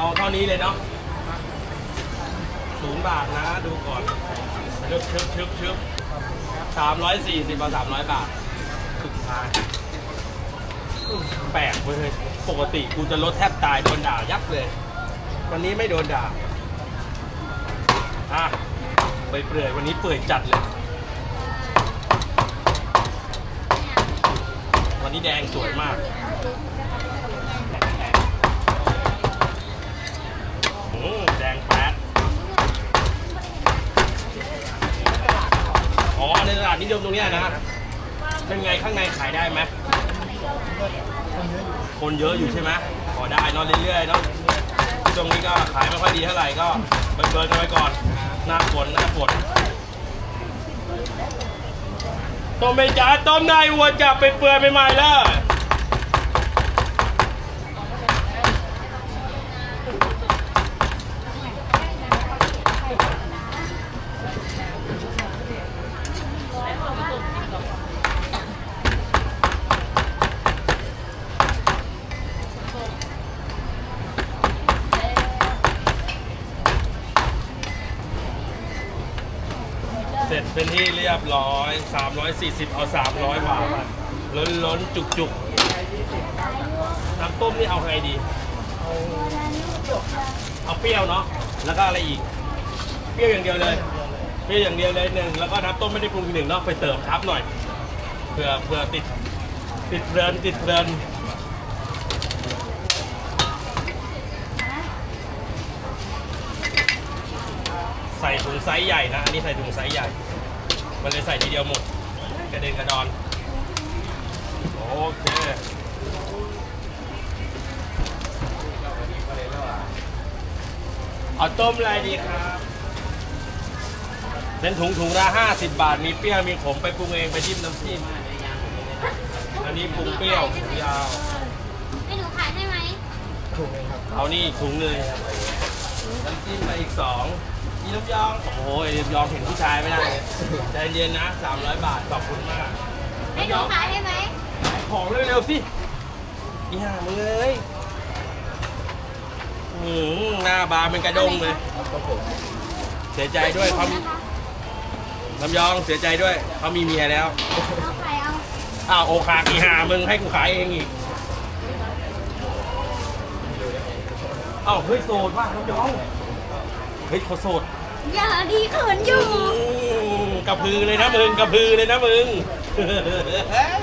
เอาเท่านี้เลยเนาะศูนย์บาทนะ ดูก่อนชึบชึบชึบชึบสามร้อยสี่สิบเอาสามร้อยบาทสุดท้ายแปลกเว้ยปกติกูจะลดแทบตายโดนด่ายับเลย วันนี้ไม่โดนด่าอะไปเปื่อยวันนี้เปื่อยจัดเลย วันนี้แดงสวยมาก อืมแดงแป๊ดอ๋อในิยมตรงเนี้ยนะเป็นไงข้างในขายได้ไหมคนเยอะอยู่ใช่ไหมพอได้เนอนเรื่อยๆเนาะตรงนี้ก็ขายไม่ค่อยดีเท่าไหร่ก็เบิร์นๆกันไปก่อนหน้าฝนหน้าฝนต้มไปจ้าต้มได้วัวจับไปเปื่อยใหม่ๆเลย เสร็จเป็นที่เรียบร้อย 340 เอา 300 บาทล้นล้นจุกจุกๆน้ำต้มนี่เอาไงดี เอาเปรี้ยวเนาะ แล้วก็อะไรอีก เปรี้ยวอย่างเดียวเลย เปรี้ยวอย่างเดียวเลยหนึ่งแล้วก็น้ำต้มไม่ได้ปรุงอีกหนึ่งเนาะไปเติมทับหน่อยเพื่อเพื่อติดติดเพลินติดเพลิน ถุงไซส์ใหญ่นะ อันนี้ใส่ถุงไซส์ใหญ่ มันเลยใส่ทีเดียวหมด กระเด็นกระดอน โอเคเอาต้มอะไรดีครับ เป็นถุงถุงละห้าสิบบาท มีเปรี้ยว มีขม ไปปรุงเอง ไปจิ้มน้ำจิ้มอันนี้ปรุงเปรี้ยวถุงยาว ให้หนูขายได้ไหม เอานี่อีกถุงหนึ่ง น้ำจิ้มไปอีกสองมีน้ำยองโอ้ยน้ำยองเห็นผู้ชายไม่ได้เลยใจเย็นนะ300 บาทขอบคุณมากให้หนูขายได้ไหมขายของเร็วๆสิอีห่ามึงเลยหืมหน้าบานเป็นกระด้งเลย เสียใจด้วยเขานะคะน้ำยองเสียใจด้วยเขามีเมียแล้ว เอาขายเอาอ้าวโอคากีหามึงให้กูขายเองอีก อ้าวเฮ้ยโสดว่ะน้ำยองเฮ้ยเขาโสดอย่าดีเขินอยู่อืมกระพือเลยนะมึงกระพือเลยนะมึงเฮ้ย